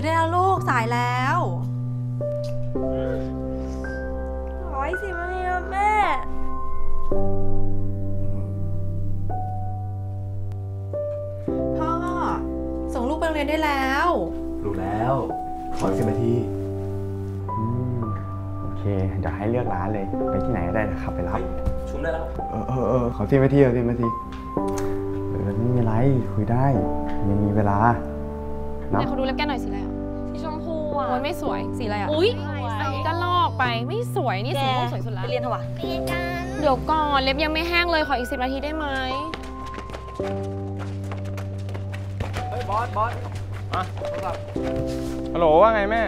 ื่นได้แล้วลูกสายแล้วร้อยสิบนาทีแล้วแม่ พ่อ ส่งลูกไปโรงเรียนได้แล้ว รู้แล้วขอสิบนาทีโอเค เดี๋ยวให้เลือกร้านเลย ไปที่ไหนก็ได้นะครับไปรับ ชุมได้แล้ว เออเออเออขอสิบนาทีขอสิบนาทีเออไม่มีไรคุยได้ ยังมีเวลาไหนเนาะขาดูเล็บแกหน่อยสีอะไรอะ สีชมพูอะโอ้ยไม่สวยสีอะไรอะอุ๊ยอันนี้ก็ลอกไปไม่สวยนี่สีม่วงสวยสุดละไปเรียนเถอะวะเดี๋ยวก่อนเล็บยังไม่แห้งเลยขออีกสิบนาทีได้ไหมเฮ้ยบอสบอสอะฮัลโหลว่าไงแม่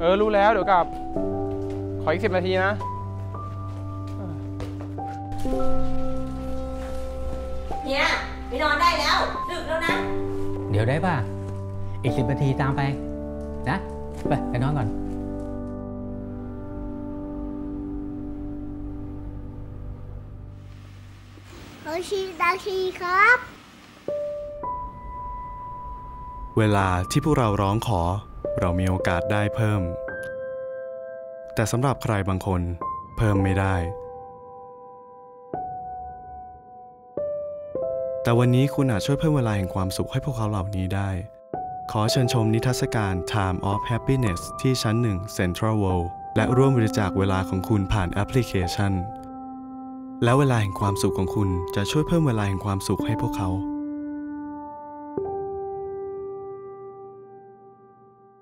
เออรู้แล้วเดี๋ยวกลับ ขออีกสิบนาทีนะเนี่ยไปนอนได้แล้ว ดึกแล้วนะ เดี๋ยวได้ป่ะ อีกสิบนาทีตามไปนะไปไปนอนก่อนโอชิดาชีครับ เวลาที่พวกเราร้องขอ เรามีโอกาสได้เพิ่ม แต่สำหรับใครบางคน เพิ่มไม่ได้ แต่วันนี้คุณอาจช่วยเพิ่มเวลาแห่งความสุขให้พวกเขาเหล่านี้ได้ ขอเชิญชมนิทรรศการ Time of Happiness ที่ชั้น 1 Central World และร่วมบริจาคเวลาของคุณผ่านแอปพลิเคชัน แล้วเวลาแห่งความสุขของคุณจะช่วยเพิ่มเวลาแห่งความสุขให้พวกเขา